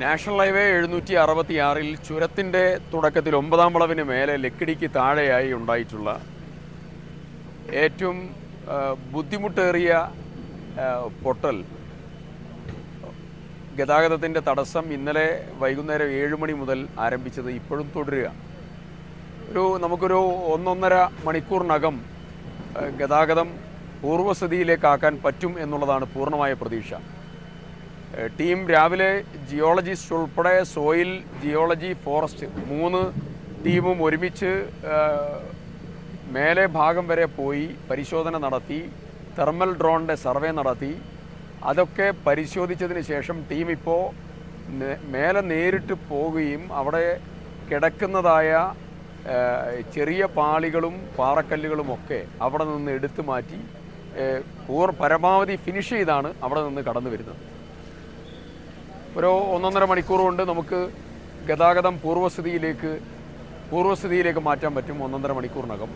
National highway എഴുന്നൂറ്റി അറുപത്തിയാറിൽ ചുരത്തിന്റെ തുടക്കത്തിൽ ഒമ്പതാം വളവിന് മേലെ ലക്കിടിക്ക് താഴെയായി ഉണ്ടായിട്ടുള്ള ഏറ്റവും ബുദ്ധിമുട്ടേറിയ പൊട്ടൽ. ഗതാഗതത്തിന്റെ തടസ്സം ഇന്നലെ വൈകുന്നേരം ഏഴ് മണി മുതൽ ആരംഭിച്ചത് ഇപ്പോഴും തുടരുക. ഒരു നമുക്കൊരു ഒന്നൊന്നര മണിക്കൂറിനകം ഗതാഗതം പൂർവസ്ഥിതിയിലേക്കാക്കാൻ പറ്റും എന്നുള്ളതാണ് പൂർണമായ പ്രതീക്ഷ. ടീം രാവിലെ ജിയോളജിസ്റ്റ് ഉൾപ്പെടെ സോയിൽ ജിയോളജി ഫോറസ്റ്റ് മൂന്ന് ടീമും ഒരുമിച്ച് മേലെ ഭാഗം വരെ പോയി പരിശോധന നടത്തി തെർമൽ ഡ്രോണിന്റെ സർവേ നടത്തി. അതൊക്കെ പരിശോധിച്ചതിന് ശേഷം ടീം ഇപ്പോൾ മേലെ നേരിട്ട് പോവുകയും അവിടെ കിടക്കുന്നതായ ചെറിയ പാളികളും പാറക്കല്ലുകളും ഒക്കെ അവിടെ നിന്ന് എടുത്തു മാറ്റി പൂർ പരമാവധി ഫിനിഷ് ചെയ്താണ് അവിടെ നിന്ന് കടന്നു വരുന്നത് ഒരു ഒന്നൊന്നര മണിക്കൂർ കൊണ്ട് നമുക്ക് ഗതാഗതം പൂർവസ്ഥിതിയിലേക്ക് പൂർവസ്ഥിതിയിലേക്ക് മാറ്റാൻ പറ്റും ഒന്നൊന്നര മണിക്കൂറിനകം.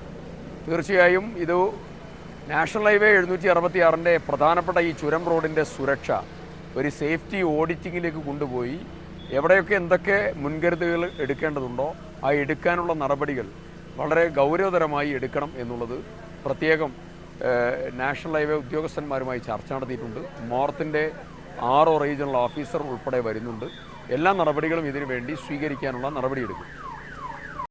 തീർച്ചയായും ഇത് നാഷണൽ ഹൈവേ എഴുന്നൂറ്റി അറുപത്തി ആറിന്റെ പ്രധാനപ്പെട്ട ഈ ചുരം റോഡിന്റെ സുരക്ഷ ഒരു സേഫ്റ്റി ഓഡിറ്റിങ്ങിലേക്ക് കൊണ്ടുപോയി. എവിടെയൊക്കെ എന്തൊക്കെ മുൻകരുതലുകൾ എടുക്കേണ്ടതുണ്ടോ ആ എടുക്കാനുള്ള നടപടികൾ വളരെ ഗൗരവതരമായി എടുക്കണം എന്നുള്ളത് പ്രത്യേകം നാഷണൽ ഹൈവേ ഉദ്യോഗസ്ഥന്മാരുമായി ചർച്ച നടത്തിയിട്ടുണ്ട്. മോർത്തിന്റെ ആറോ റീജിയണൽ ഓഫീസർ ഉൾപ്പെടെ വരുന്നുണ്ട്. എല്ലാ നടപടികളും ഇതിനു വേണ്ടി സ്വീകരിക്കാനുള്ള നടപടിയെടുക്കും.